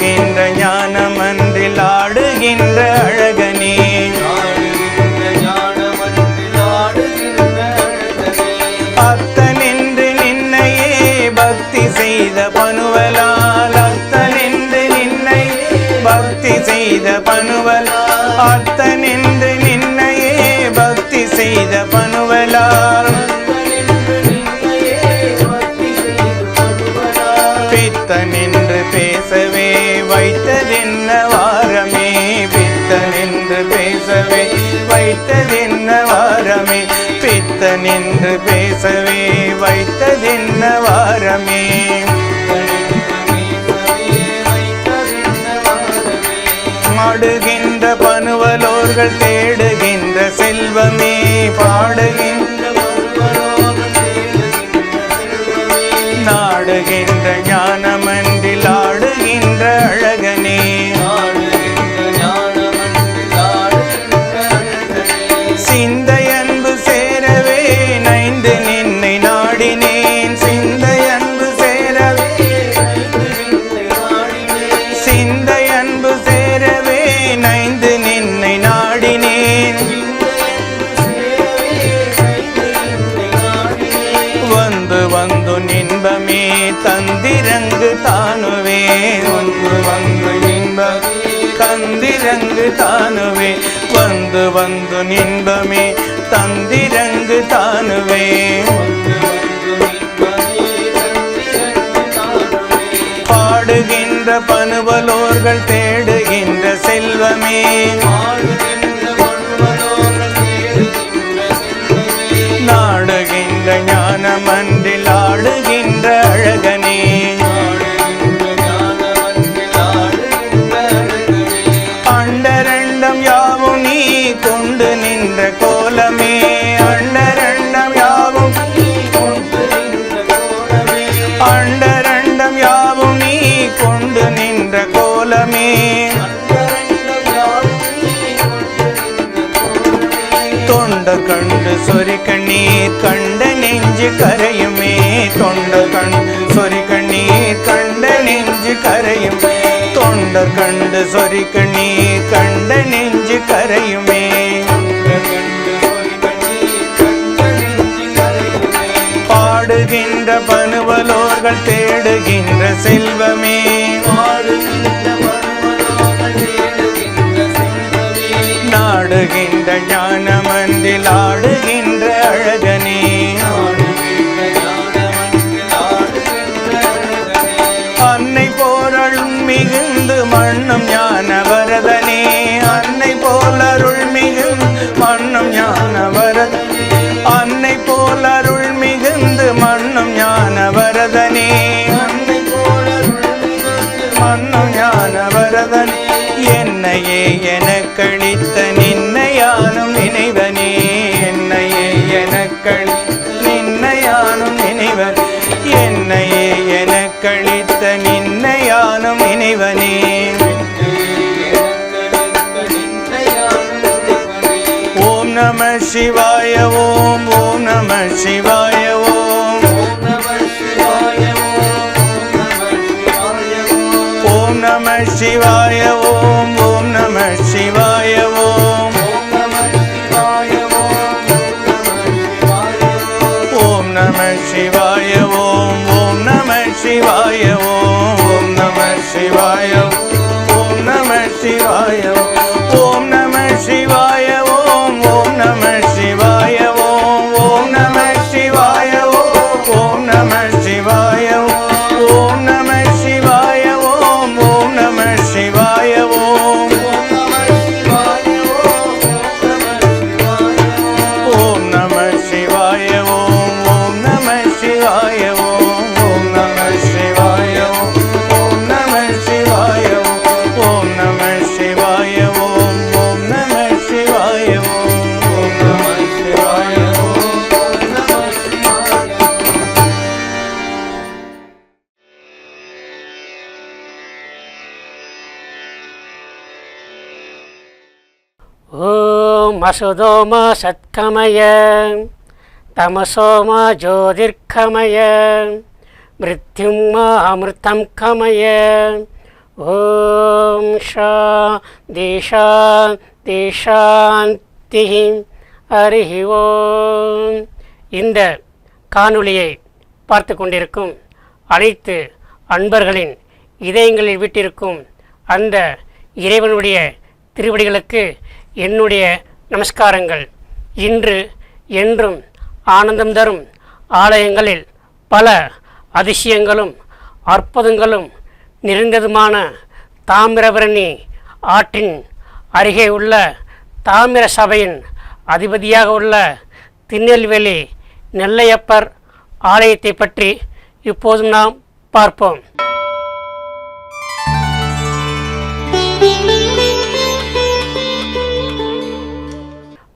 ஆடுகின்ற ஞானமன்றில் ஆடுகின்ற என்று பேசவே வைத்ததென்ன வாரமே? மாடுகின்ற பனுவலோர்கள் தேடுகின்ற செல்வமே பாடுகின்ற தானுவே வந்து வந்து நின்பமே. தந்திரங்கு தானுவே பாடுகின்ற பனுவலோர்கள் தேடுகின்ற செல்வமே. சொரி கண்ணீர் கண்ட நெஞ்சு கரையுமே. தொண்டர் கண் சொரி கண்ணீர் கண்ட நெஞ்சு கரையுமே. தொண்டர் கண்டு சொரி கண்ணீர் கண்ட நெஞ்சு கரையுமே. பாடுகின்ற பனுவலோர்கள் தேடுகின்ற செல்வமே. அந்த ஞான மந்தில் ஆடுகின்ற அழகனே. அன்னை போரழும் மிகுந்து மண்ணும் ஞான வரதனே அன்னை போல் அருள் மிகுந்து மண்ணும் ஞான வரதனே அன்னை போல் மிகுந்து மண்ணும் ஞான வரதனே மண்ணும் ஞான வரதனே என்னையே எனக்களி ஓம் சத்கமய தமசோம ஜோதிர்கமய மிருத்யுமா அமிர்தம் கமய ஓம் ஷா தேஷா தேஷாந்தி அருகி ஓம். இந்த காணொளியை பார்த்து கொண்டிருக்கும் அனைத்து அன்பர்களின் இதயங்களில் விட்டிருக்கும் அந்த இறைவனுடைய திருவடிகளுக்கு என்னுடைய நமஸ்காரங்கள். இன்று என்றும் ஆனந்தம் தரும் ஆலயங்களில் பல அதிசயங்களும் அற்புதங்களும் நிறைந்ததுமான தாமிரபரணி ஆற்றின் அருகே உள்ள தாமிர சபையின் அதிபதியாக உள்ள திருநெல்வேலி நெல்லையப்பர் ஆலயத்தை பற்றி இப்போதும் நாம் பார்ப்போம்.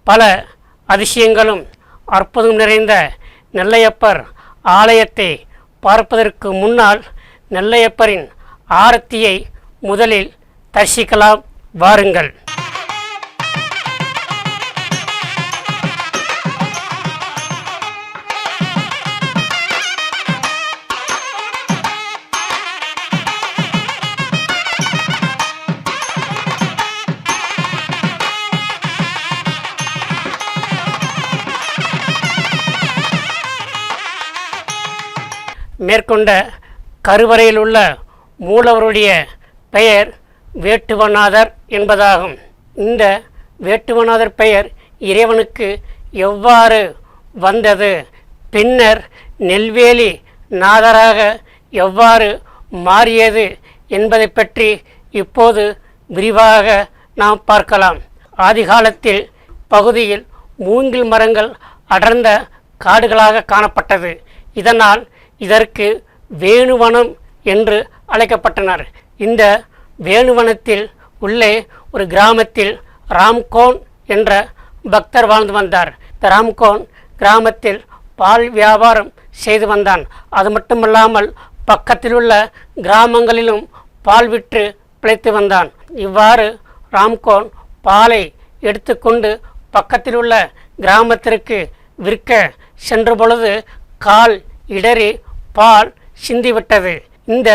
பல அதிசயங்களும் அற்புதம் நிறைந்த நெல்லையப்பர் ஆலயத்தை பார்ப்பதற்கு முன்னால் நெல்லையப்பரின் ஆரத்தியை முதலில் தரிசிக்கலாம். வாருங்கள். மேற்கொண்ட கருவறையில் உள்ள மூலவருடைய பெயர் வேட்டுவநாதர் என்பதாகும். இந்த வேட்டுவநாதர் பெயர் இறைவனுக்கு எவ்வாறு வந்தது? பின்னர் நெல்வேலி நாதராக எவ்வாறு மாறியது என்பதை பற்றி இப்போது விரிவாக நாம் பார்க்கலாம். ஆதிகாலத்தில் பகுதியில் மூங்கில் மரங்கள் அடர்ந்த காடுகளாக காணப்பட்டது. இதனால் இதற்கு வேணுவனம் என்று அழைக்கப்பட்டனர். இந்த வேணுவனத்தில் உள்ளே ஒரு கிராமத்தில் ராம்கோன் என்ற பக்தர் வாழ்ந்து வந்தார். இந்த ராம்கோன் கிராமத்தில் பால் வியாபாரம் செய்து வந்தான். அது மட்டுமல்லாமல் பக்கத்தில் உள்ள கிராமங்களிலும் பால் விற்று பிழைத்து வந்தான். இவ்வாறு ராம்கோன் பாலை எடுத்துக்கொண்டு பக்கத்தில் உள்ள கிராமத்திற்கு விற்க சென்ற பொழுது கால் இடறி பால் சிந்திவிட்டது. இந்த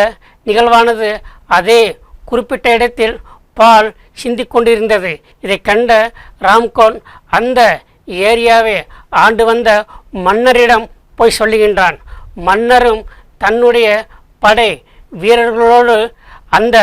நிகழ்வானது அதே குறிப்பிட்ட இடத்தில் பால் சிந்திக் கொண்டிருந்தது. இதை கண்ட ராம்கோன் அந்த ஏரியாவை ஆண்டு வந்த மன்னரிடம் போய் சொல்லுகின்றான். மன்னரும் தன்னுடைய படை வீரர்களோடு அந்த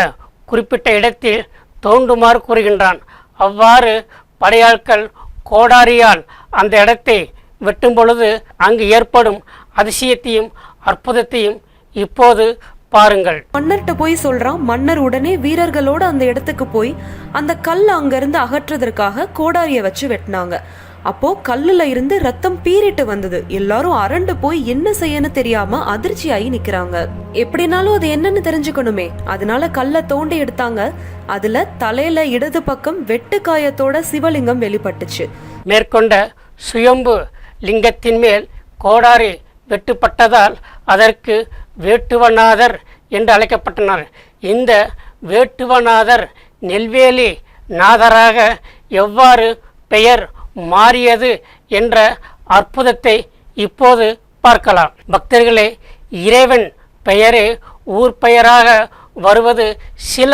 குறிப்பிட்ட இடத்தில் தோண்டுமாறு கூறுகின்றான். அவ்வாறு படையாட்கள் கோடாரியால் அந்த இடத்தை வெட்டும் பொழுது அங்கு ஏற்படும் அதிசயத்தையும் அற்புதத்தையும் இப்போது பாருங்கள். மன்னர்கிட்ட போய் சொல்றான் மன்னர் உடனே வீரர்களோட அந்த இடத்துக்கு போய் அந்த கல் அங்கிருந்து அகற்றுவதற்காக கோடாரிய வச்சு வெட்டினாங்க. அப்போ கல்லுல இருந்து ரத்தம் பீறிட்டு வந்தது. எல்லாரும் அரண்டு போய் என்ன செய்யன்னு தெரியாம அதிர்ச்சியாகி நிக்கிறாங்க. எப்படினாலும் அது என்னன்னு தெரிஞ்சுக்கணுமே. அதனால கல்லை தோண்டி எடுத்தாங்க. அதுல தலையில இடது பக்கம் வெட்டுக்காயத்தோட சிவலிங்கம் வெளிப்பட்டுச்சு. மேற்கொண்ட சுயம்பு லிங்கத்தின் மேல் கோடாரி வெட்டுப்பட்டதால் அதற்கு வேட்டுவநாதர் என்று அழைக்கப்பட்டனர். இந்த வேட்டுவநாதர் நெல்வேலி நாதராக எவ்வாறு பெயர் மாறியது என்ற அற்புதத்தை இப்போது பார்க்கலாம். பக்தர்களே இறைவன் பெயரே ஊர் பெயராக வருவது சில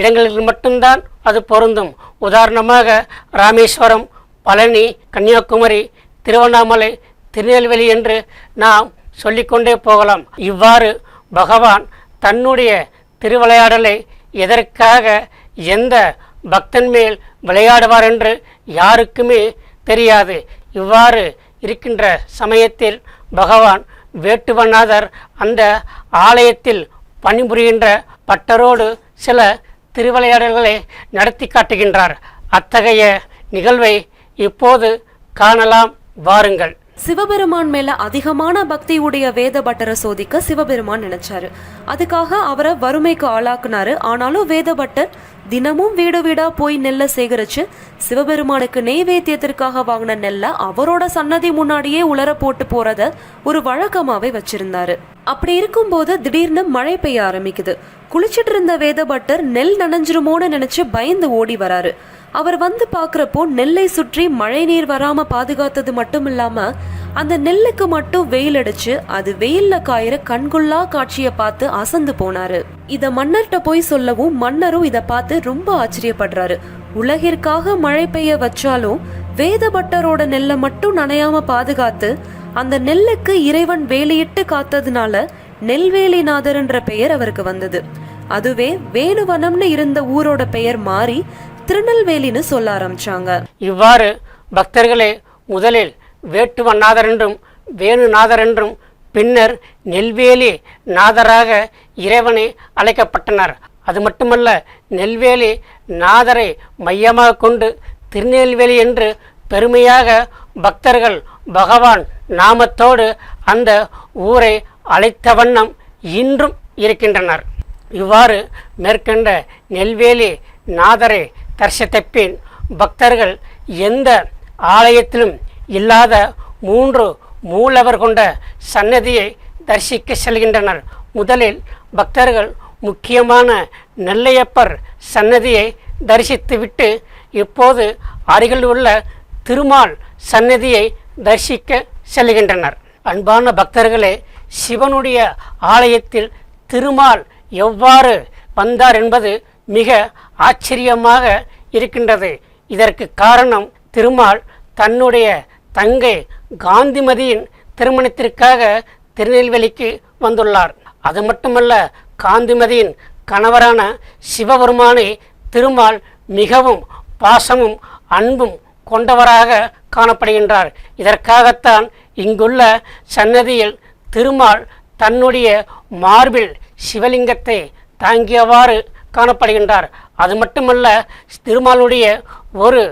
இடங்களில் மட்டும்தான் அது பொருந்தும். உதாரணமாக ராமேஸ்வரம் பழனி கன்னியாகுமரி திருவண்ணாமலை திருநெல்வேலி என்று நாம் சொல்லிக்கொண்டே போகலாம். இவ்வாறு பகவான் தன்னுடைய திருவிளையாடலை எதற்காக எந்த பக்தன் மேல் விளையாடுவார் என்று யாருக்குமே தெரியாது. இவ்வாறு இருக்கின்ற சமயத்தில் பகவான் வேட்டுவநாதர் அந்த ஆலயத்தில் பணிபுரிகின்ற பட்டரோடு சில திருவிளையாடல்களை நடத்தி காட்டுகின்றார். அத்தகைய நிகழ்வை இப்போது காணலாம். வாருங்கள். சிவபெருமான் மேல அதிகமான பக்தி உடைய வேத பட்டரை சோதிக்க சிவபெருமான் நினைச்சாரு. அதுக்காக அவரை வறுமைக்கு ஆளாக்குனாரு. ஆனாலும் வேத பட்டர் தினமும் வீடு வீடா போய் நெல்லை சேகரிச்சு சிவபெருமானுக்கு நெய்வேத்தியத்திற்காக வாங்கின நெல்லை அவரோட சன்னதி முன்னாடியே உலர போட்டு போறத ஒரு வழக்கமாவே வச்சிருந்தாரு. அப்படி இருக்கும்போது திடீர்னு மழை பெய்ய ஆரம்பிக்குது. குளிச்சிட்டு இருந்த வேத பட்டர் நெல் நனைஞ்சிருமோன்னு நினைச்சு பயந்து ஓடி வராரு. அவர் வந்து பார்க்குறப்போ நெல்லை சுற்றி மழை நீர் வராமல் பாதுகாத்தது மட்டும் இல்லாமல் அந்த நெல்லுக்கு மட்டும் வெயில் அடிச்சு அது வெயில்ல காயிற கண்கொள்ளா காட்சியை பார்த்து அசந்து போனாரு. இத மன்னர்கிட்ட போய் சொல்லவும் மன்னரும் இதை பார்த்து ரொம்ப ஆச்சரியப்படுறாரு. உலகிற்காக மழை பெய்ய வச்சாலும் வேதபட்டரோட நெல்லை மட்டும் நனையாம பாதுகாத்து அந்த நெல்லுக்கு இறைவன் வேலையிட்டு காத்ததுனால நெல்வேலிநாதர்ன்ற பெயர் அவருக்கு வந்தது. அதுவே வேணுவனம்னு இருந்த ஊரோட பெயர் மாறி திருநெல்வேலின்னு சொல்ல ஆரம்பிச்சாங்க. இவ்வாறு பக்தர்களே முதலில் வேட்டுவநாதர் என்றும் வேணுநாதர் என்றும் பின்னர் நெல்வேலி நாதராக இறைவனை அழைக்கப்பட்டனர். அது மட்டுமல்ல நெல்வேலி நாதரை மையமாக கொண்டு திருநெல்வேலி என்று பெருமையாக பக்தர்கள் பகவான் நாமத்தோடு அந்த ஊரை அழைத்த வண்ணம் இன்றும் இருக்கின்றனர். இவ்வாறு மேற்கண்ட நெல்வேலி நாதரை தரிசித்த பின் பக்தர்கள் எந்த ஆலயத்திலும் இல்லாத மூன்று மூலவர் கொண்ட சன்னதியை தரிசிக்க செல்கின்றனர். முதலில் பக்தர்கள் முக்கியமான நெல்லையப்பர் சன்னதியை தரிசித்துவிட்டு இப்போது அருகில் உள்ள திருமால் சன்னதியை தரிசிக்க செல்கின்றனர். அன்பான பக்தர்களே சிவனுடைய ஆலயத்தில் திருமால் எவ்வாறு வந்தார் என்பது மிக ஆச்சரியமாக இருக்கின்றது. இதற்கு காரணம் திருமால் தன்னுடைய தங்கை காந்திமதியின் திருமணத்திற்காக திருநெல்வேலிக்கு வந்துள்ளார். அது மட்டுமல்ல காந்திமதியின் கணவரான சிவபெருமானை திருமால் மிகவும் பாசமும் அன்பும் கொண்டவராக காணப்படுகின்றார். இதற்காகத்தான் இங்குள்ள சன்னதியில் திருமால் தன்னுடைய மார்பில் சிவலிங்கத்தை தாங்கியவாறு காணப்படுகின்றார். அது மட்டுமல்ல திருமாலுடைய ஒரு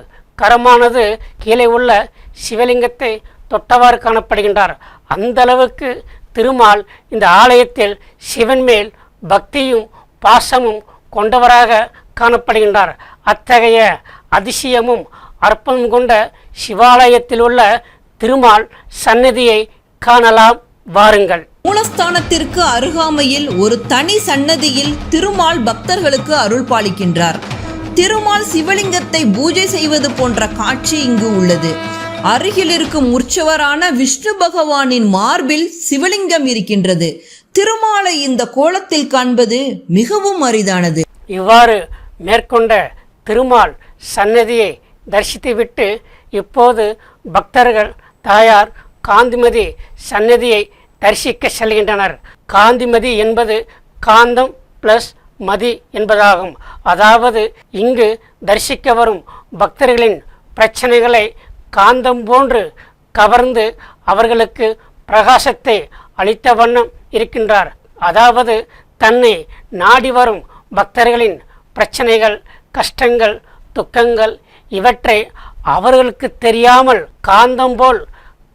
கரமானது கீழே உள்ள சிவலிங்கத்தை தொட்டவாறு காணப்படுகின்றார். அந்த அளவுக்கு திருமால் இந்த ஆலயத்தில் சிவன் மேல் பக்தியும் பாசமும் கொண்டவராக காணப்படுகின்றார். அத்தகைய அதிசயமும் அற்பமும் கொண்ட சிவாலயத்தில் உள்ள திருமால் சன்னதியை காணலாம். வாருங்கள். மூலஸ்தானத்திற்கு அருகாமையில் ஒரு தனி சன்னதியில் திருமால் பக்தர்களுக்கு அருள் பாலிக்கின்றார். திருமால் சிவலிங்கத்தை பூஜை செய்வது போன்ற காட்சி இங்கு உள்ளது. அருகில் இருக்கும் உற்சவரான விஷ்ணு பகவானின் மார்பில் சிவலிங்கம் இருக்கின்றது. திருமாலை இந்த கோலத்தில் காண்பது மிகவும் அரிதானது. இவ்வாறு மேற்கொண்ட திருமால் சன்னதியை தரிசித்துவிட்டு இப்போது பக்தர்கள் தாயார் காந்திமதி சன்னதியை தரிசிக்க செல்கின்றனர். காந்திமதி என்பது காந்தம் பிளஸ் மதி என்பதாகும். அதாவது இங்கு தரிசிக்க வரும் பக்தர்களின் பிரச்சனைகளை காந்தம் போன்று கவர்ந்து அவர்களுக்கு பிரகாசத்தை அளித்த வண்ணம் இருக்கின்றார். அதாவது தன்னை நாடி வரும் பக்தர்களின் பிரச்சனைகள் கஷ்டங்கள் துக்கங்கள் இவற்றை அவர்களுக்கு தெரியாமல் காந்தம் போல்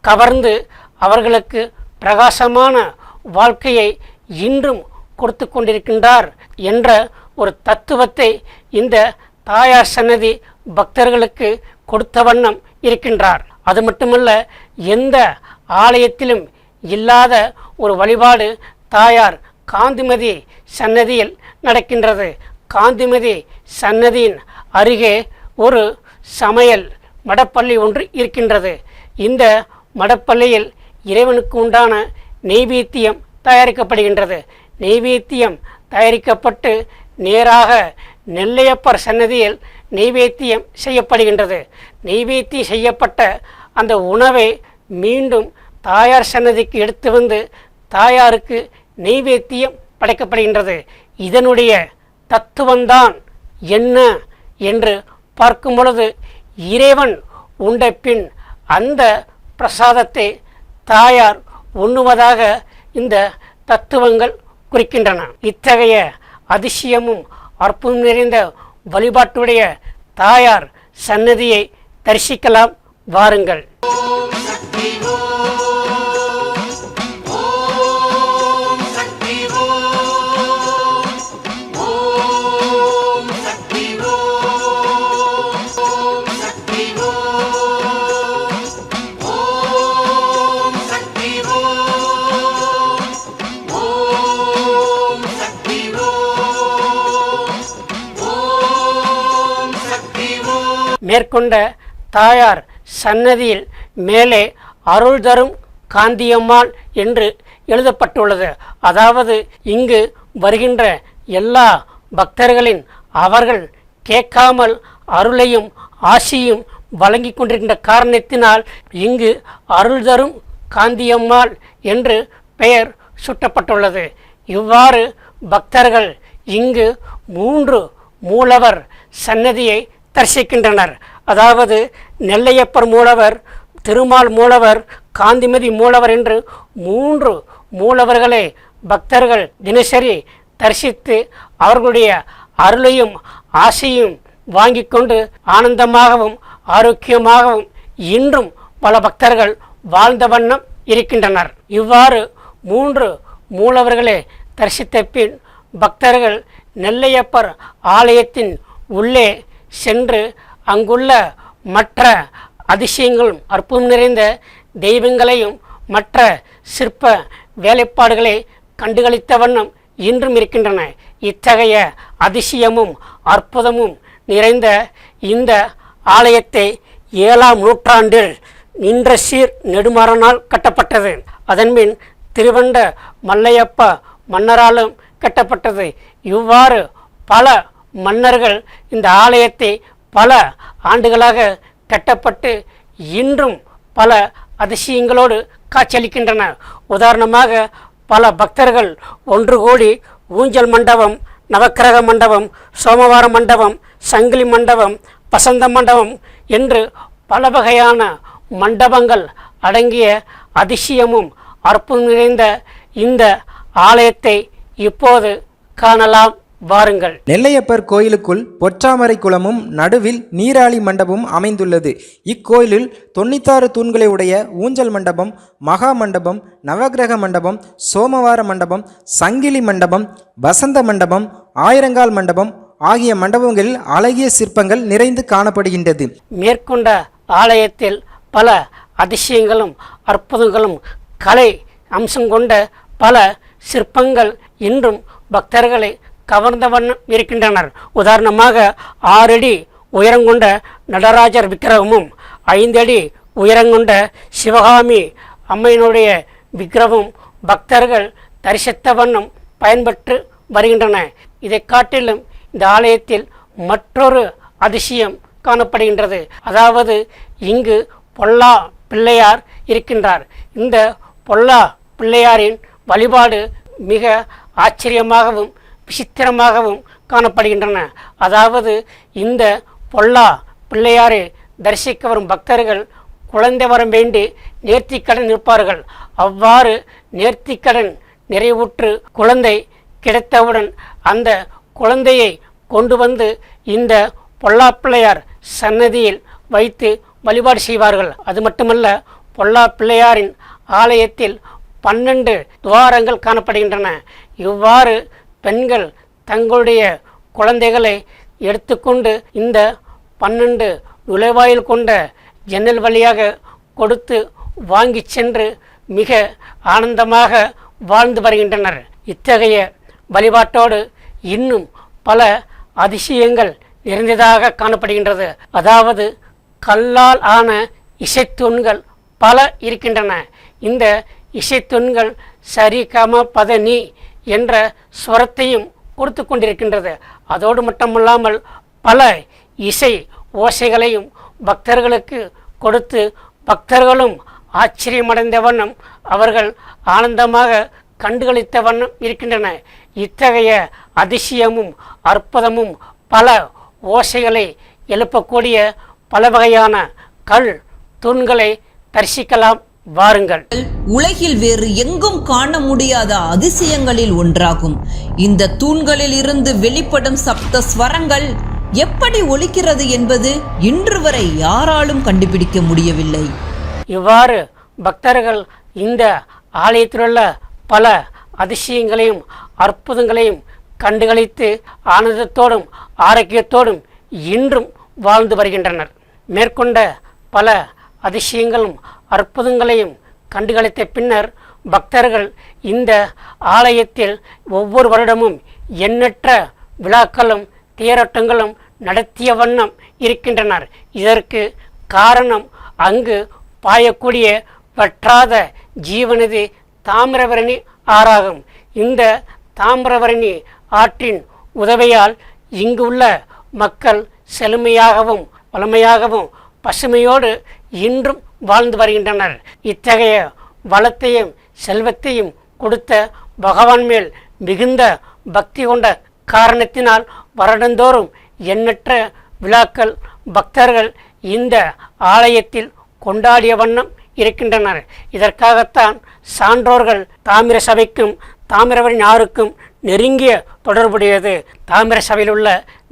கவர்ந்து அவர்களுக்கு பிரகாசமான வாழ்க்கையை இன்றும் கொடுத்து கொண்டிருக்கின்றார் என்ற ஒரு தத்துவத்தை இந்த தாயார் சன்னதி பக்தர்களுக்கு கொடுத்த வண்ணம் இருக்கின்றார். அது மட்டுமல்ல எந்த ஆலயத்திலும் இல்லாத ஒரு வழிபாடு தாயார் காந்திமதி சன்னதியில் நடக்கின்றது. காந்திமதி சன்னதியின் அருகே ஒரு சமையல் மடப்பள்ளி ஒன்று இருக்கின்றது. இந்த மடப்பள்ளியில் இறைவனுக்கு உண்டான நெய்வேத்தியம் தயாரிக்கப்படுகின்றது. நெய்வேத்தியம் தயாரிக்கப்பட்டு நேராக நெல்லையப்பர் சன்னதியில் நெய்வேத்தியம் செய்யப்படுகின்றது. நெய்வேத்தியம் செய்யப்பட்ட அந்த உணவை மீண்டும் தாயார் சன்னதிக்கு எடுத்து வந்து தாயாருக்கு நெய்வேத்தியம் படைக்கப்படுகின்றது. இதனுடைய தத்துவம்தான் என்ன என்று பார்க்கும் பொழுது இறைவன் உண்ட பின் அந்த பிரசாதத்தை தாயார் உண்ணுவதாக இந்த தத்துவங்கள் குறிக்கின்றன. இத்தகைய அதிசயமும் அற்புதம் நிறைந்த வழிபாட்டுடைய தாயார் சன்னதியை தரிசிக்கலாம் வாருங்கள். மேற்கொண்ட தாயார் சன்னதியில் மேலே அருள் தரும் காந்தியம்மாள் என்று எழுதப்பட்டுள்ளது. அதாவது இங்கு வருகின்ற எல்லா பக்தர்களின் அவர்கள் கேட்காமல் அருளையும் ஆசியும் வழங்கி கொண்டிருக்கின்ற காரணத்தினால் இங்கு அருள் தரும் காந்தியம்மாள் என்று பெயர் சுட்டப்பட்டுள்ளது. இவ்வாறு பக்தர்கள் இங்கு மூன்று மூலவர் சன்னதியை தரிசிக்கின்றனர். அதாவது நெல்லையப்பர் மூலவர் திருமால் மூலவர் காந்திமதி மூலவர் என்று மூன்று மூலவர்களை பக்தர்கள் தினசரி தரிசித்து அவர்களுடைய அருளையும் ஆசையும் வாங்கி கொண்டு ஆனந்தமாகவும் ஆரோக்கியமாகவும் இன்றும் பல பக்தர்கள் வாழ்ந்த வண்ணம் இருக்கின்றனர். இவ்வாறு மூன்று மூலவர்களை தரிசித்த பின் பக்தர்கள் நெல்லையப்பர் ஆலயத்தின் உள்ளே சென்று அங்குள்ள மற்ற அதிசயங்களும் அற்புதம் நிறைந்த தெய்வங்களையும் மற்ற சிற்ப வேலைப்பாடுகளை கண்டுகளித்த வண்ணம் இன்றும் இருக்கின்றன. இத்தகைய அதிசயமும் அற்புதமும் நிறைந்த இந்த ஆலயத்தை ஏழாம் நூற்றாண்டில் நின்ற சீர் நெடுமாறனால் கட்டப்பட்டது. அதன்பின் திருவண்ட மல்லையப்ப மன்னராலும் கட்டப்பட்டது. இவ்வாறு பல மன்னர்கள் இந்த ஆலயத்தை பல ஆண்டுகளாக கட்டப்பட்டு இன்றும் பல அதிசயங்களோடு காட்சியளிக்கின்றன. உதாரணமாக பல பக்தர்கள் ஒன்று கூடி ஊஞ்சல் மண்டபம் நவக்கிரக மண்டபம் சோமவார மண்டபம் சங்கிலி மண்டபம் வசந்த மண்டபம் என்று பல வகையான மண்டபங்கள் அடங்கிய அதிசயமும் அற்புதம் நிறைந்த இந்த ஆலயத்தை இப்போது காணலாம். வாருங்கள். நெல்லையப்பர் கோயிலுக்குள் பொற்றாமரை குளமும் நடுவில் நீராளி மண்டபமும் அமைந்துள்ளது. இக்கோயிலில் தொண்ணூத்தாறு தூண்களை உடைய ஊஞ்சல் மண்டபம் மகா மண்டபம் நவக்கிரக மண்டபம் சோமவார மண்டபம் சங்கிலி மண்டபம் வசந்த மண்டபம் ஆயிரங்கால் மண்டபம் ஆகிய மண்டபங்களில் அழகிய சிற்பங்கள் நிறைந்து காணப்படுகின்றது. மேற்கொண்ட ஆலயத்தில் பல அதிசயங்களும் அற்புதங்களும் கலை அம்சம் கொண்ட பல சிற்பங்கள் இன்றும் பக்தர்களை கவர்ந்த வண்ணம் இருக்கின்றனர். உதாரணமாக ஆறடி உயரங்கொண்ட நடராஜர் விக்கிரகமும் ஐந்தடி உயரங்கொண்ட சிவகாமி அம்மையினுடைய விக்கிரகமும் பக்தர்கள் தரிசித்த வண்ணம் பயன்பெற்று வருகின்றன. இதை காட்டிலும் இந்த ஆலயத்தில் மற்றொரு அதிசயம் காணப்படுகின்றது. அதாவது இங்கு பொல்லா பிள்ளையார் இருக்கின்றார். இந்த பொல்லா பிள்ளையாரின் வழிபாடு மிக ஆச்சரியமாகவும் விசித்திரமாகவும் காணப்படுகின்றன. அதாவது இந்த பொல்லா பிள்ளையாரை தரிசிக்க வரும் பக்தர்கள் குழந்தை வரம் வேண்டி நேர்த்திக்கடன் நிற்பார்கள் அவ்வாறு நேர்த்திக்கடன் நிறைவுற்று குழந்தை கிடைத்தவுடன் அந்த குழந்தையை கொண்டு வந்து இந்த பொல்லா பிள்ளையார் சன்னதியில் வைத்து வழிபாடு செய்வார்கள். அது மட்டுமல்ல பொல்லா பிள்ளையாரின் ஆலயத்தில் பன்னெண்டு துவாரங்கள் காணப்படுகின்றன. இவ்வாறு பெண்கள் தங்களுடைய குழந்தைகளை எடுத்துக்கொண்டு இந்த பன்னெண்டு நுழைவாயில் கொண்ட ஜன்னல் வழியாக கொடுத்து வாங்கி சென்று மிக ஆனந்தமாக வாழ்ந்து வருகின்றனர். இத்தகைய வழிபாட்டோடு இன்னும் பல அதிசயங்கள் நிறைந்ததாக காணப்படுகின்றது. அதாவது கல்லால் ஆன இசைத்தூண்கள் பல இருக்கின்றன. இந்த இசைத்தூண்கள் சரி கம பத நீ என்ற ஸ்வரத்தையும் கொடுத்து கொண்டிருக்கின்றது. அதோடு மட்டுமல்லாமல் பல இசை ஓசைகளையும் பக்தர்களுக்கு கொடுத்து பக்தர்களும் ஆச்சரியமடைந்த வண்ணம் அவர்கள் ஆனந்தமாக கண்டுகளித்த வண்ணம் இருக்கின்றன. இத்தகைய அதிசயமும் அற்புதமும் பல ஓசைகளை எழுப்பக்கூடிய பல வகையான கல் தூண்களை தரிசிக்கலாம். வாருங்கள். உலகில் வேறு எங்கும் காண முடியாத அதிசயங்களில் ஒன்றாகும். இந்த தூண்களில் இருந்து வெளிப்படும் சப்த ஸ்வரங்கள் எப்படி ஒலிக்கிறது என்பது இன்று வரை யாராலும் கண்டுபிடிக்க முடியவில்லை. இவ்வாறு பக்தர்கள் இந்த ஆலயத்திலுள்ள பல அதிசயங்களையும் அற்புதங்களையும் கண்டுகளித்து ஆனந்தத்தோடும் ஆரோக்கியத்தோடும் இன்றும் வாழ்ந்து வருகின்றனர். மேற்கொண்ட பல அதிசயங்களும் அற்புதங்களையும் கண்டுகளித்த பின்னர் பக்தர்கள் இந்த ஆலயத்தில் ஒவ்வொரு வருடமும் எண்ணற்ற விழாக்களும் தேரோட்டங்களும் நடத்திய வண்ணம் இருக்கின்றனர். இதற்கு காரணம் அங்கு பாயக்கூடிய வற்றாத ஜீவனது தாமிரபரணி ஆறாகும். இந்த தாமிரபரணி ஆற்றின் உதவியால் இங்கு உள்ள மக்கள் செழுமையாகவும் வளமையாகவும் பசுமையோடு இன்றும் வாழ்ந்து வருகின்றனர். இத்தகைய வளத்தையும் செல்வத்தையும் கொடுத்த பகவான் மேல் மிகுந்த பக்தி கொண்ட காரணத்தினால் வருடந்தோறும் எண்ணற்ற விழாக்கள் பக்தர்கள் இந்த ஆலயத்தில் கொண்டாடிய வண்ணம் இருக்கின்றனர். இதற்காகத்தான் சான்றோர்கள் தாமிர சபைக்கும் தாமிரவரின் ஆறுக்கும் நெருங்கிய தொடர்புடையது. தாமிர சபையில் உள்ள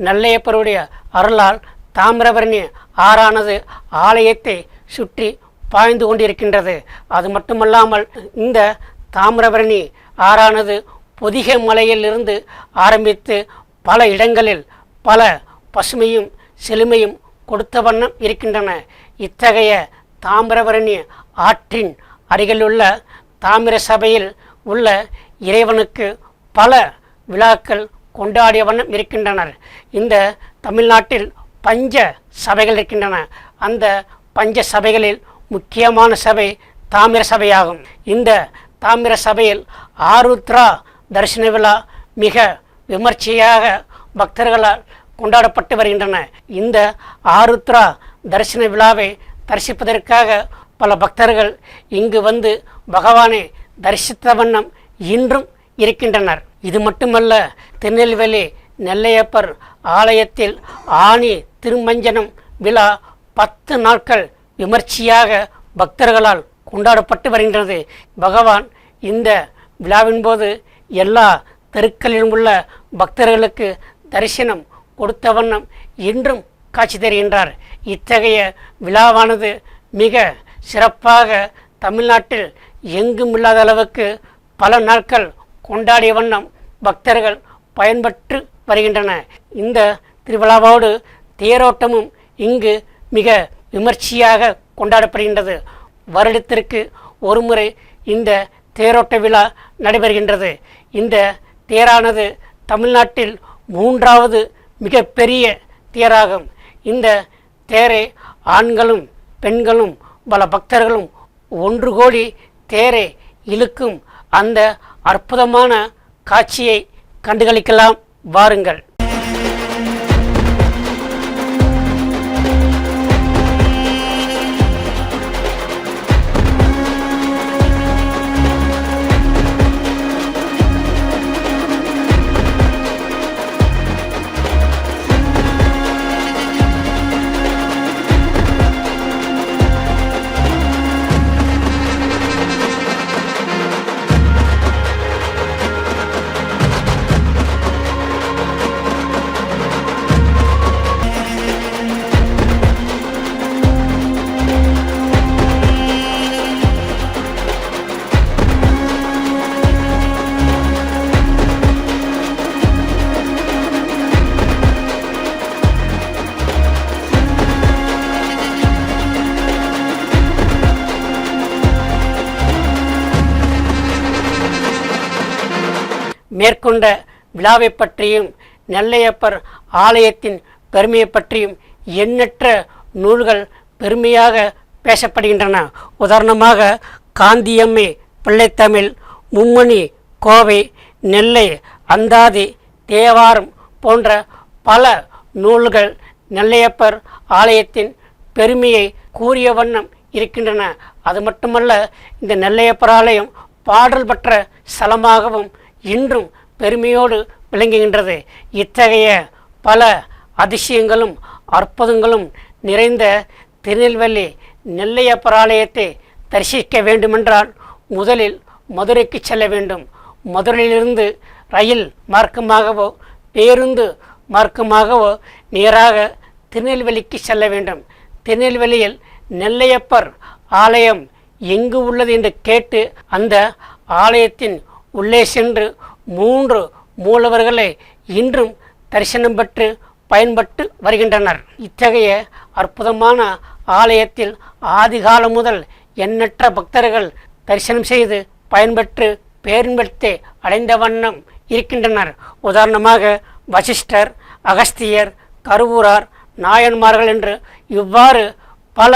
நல்லையப்பருடைய அருளால் தாமிரவரணி ஆறானது ஆலயத்தை சுற்றி பாய்ந்து கொண்டிருக்கின்றது. அது மட்டுமல்லாமல் இந்த தாமிரபரணி ஆறானது பொதிகை மலையிலிருந்து ஆரம்பித்து பல இடங்களில் பல பசுமையும் செழுமையும் கொடுத்த வண்ணம் இருக்கின்றன. இத்தகைய தாமிரபரணி ஆற்றின் அருகிலுள்ள தாமிர சபையில் உள்ள இறைவனுக்கு பல விழாக்கள் கொண்டாடிய வண்ணம் இருக்கின்றனர். இந்த தமிழ்நாட்டில் பஞ்ச சபைகள் இருக்கின்றன. அந்த பஞ்ச சபைகளில் முக்கியமான சபை தாமிர சபையாகும். இந்த தாமிர சபையில் ஆருத்ரா தரிசன விழா மிக விமர்சையாக பக்தர்களால் கொண்டாடப்பட்டு வருகின்றன. இந்த ஆருத்ரா தரிசன விழாவை தரிசிப்பதற்காக பல பக்தர்கள் இங்கு வந்து பகவானை தரிசித்த வண்ணம் இன்றும் இருக்கின்றனர். இது மட்டுமல்ல திருநெல்வேலி நெல்லையப்பர் ஆலயத்தில் ஆணி திருமஞ்சனம் விழா பத்து நாட்கள் விமர்சையாக பக்தர்களால் கொண்டாடப்பட்டு வருகின்றது. பகவான் இந்த விழாவின் போது எல்லா தெருக்களிலும் உள்ள பக்தர்களுக்கு தரிசனம் கொடுத்த வண்ணம் இன்றும் காட்சி தருகின்றார். இத்தகைய விழாவானது மிக சிறப்பாக தமிழ்நாட்டில் எங்கும் இல்லாத அளவுக்கு பல நாட்கள் கொண்டாடிய வண்ணம் பக்தர்கள் பயன்பெற்று வருகின்றன. இந்த திருவிழாவோடு தேரோட்டமும் இங்கு மிக விமர்சையாக கொண்டாடப்படுகின்றது. வருடத்திற்கு ஒருமுறை இந்த தேரோட்ட விழா நடைபெறுகின்றது. இந்த தேரானது தமிழ்நாட்டில் மூன்றாவது மிகப்பெரிய தேராகும். இந்த தேரை ஆண்களும் பெண்களும் பல பக்தர்களும் ஒன்று கோடி தேரை இழுக்கும் அந்த அற்புதமான காட்சியை கண்டுகளிக்கலாம். வாருங்கள். மேற்கொண்ட விழாவை பற்றியும் நெல்லையப்பர் ஆலயத்தின் பெருமையை பற்றியும் எண்ணற்ற நூல்கள் பெருமையாக பேசப்படுகின்றன. உதாரணமாக காந்தியம்மை பிள்ளைத்தமிழ் மும்மணி கோவை நெல்லை அந்தாதி தேவாரம் போன்ற பல நூல்கள் நெல்லையப்பர் ஆலயத்தின் பெருமையை கூறிய வண்ணம் இருக்கின்றன. அது மட்டுமல்ல இந்த நெல்லையப்பர் ஆலயம் பாடல் பெற்ற ஸ்தலமாகவும் இன்றும் பெருமையோடு விளங்குகின்றது. இத்தகைய பல அதிசயங்களும் அற்புதங்களும் நிறைந்த திருநெல்வேலி நெல்லையப்பர் ஆலயத்தை தரிசிக்க வேண்டுமென்றால் முதலில் மதுரைக்கு செல்ல வேண்டும். மதுரையிலிருந்து ரயில் மார்க்கமாகவோ பேருந்து மார்க்கமாகவோ நேராக திருநெல்வேலிக்கு செல்ல வேண்டும். திருநெல்வேலியில் நெல்லையப்பர் ஆலயம் எங்கு உள்ளது என்று கேட்டு அந்த ஆலயத்தின் உள்ளே சென்று மூன்று மூலவர்களை இன்றும் தரிசனம் பெற்று பயன்பட்டு வருகின்றனர். இத்தகைய அற்புதமான ஆலயத்தில் ஆதிகாலம் முதல் எண்ணற்ற பக்தர்கள் தரிசனம் செய்து பயன்பெற்று பேரின்பத்தை அடைந்த வண்ணம் இருக்கின்றனர். உதாரணமாக வசிஷ்டர் அகஸ்தியர் கருவூரார் நாயன்மார்கள் என்று இவ்வாறு பல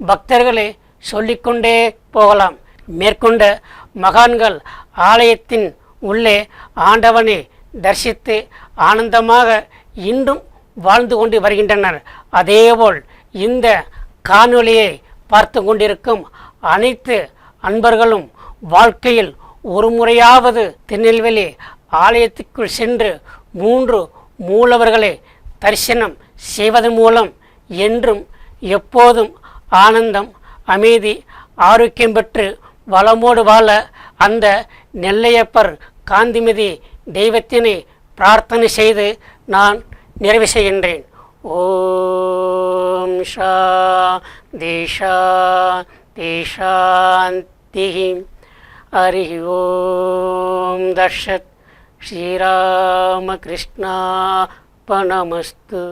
பக்தர்களை சொல்லிக்கொண்டே போகலாம். மேற்கொண்ட மகான்கள் ஆலயத்தின் உள்ளே ஆண்டவனை தரிசித்து ஆனந்தமாக இன்றும் வாழ்ந்து கொண்டு வருகின்றனர். அதேபோல் இந்த காணொலியை பார்த்து கொண்டிருக்கும் அனைத்து அன்பர்களும் வாழ்க்கையில் ஒரு முறையாவது திருநெல்வேலி ஆலயத்துக்குள் சென்று மூன்று மூலவர்களை தரிசனம் செய்வதன் மூலம் என்றும் எப்போதும் ஆனந்தம் அமைதி ஆரோக்கியம் பெற்று வளமோடு வாழ அந்த நெல்லையப்பர் காந்திமதி தெய்வத்தினை பிரார்த்தனை செய்து நான் நிறைவு செய்கின்றேன். ஓம் ஷா தேஷா சாந்தி ஹரி ஓம் தர்ஷத். ஸ்ரீராமகிருஷ்ணா பணமஸ்து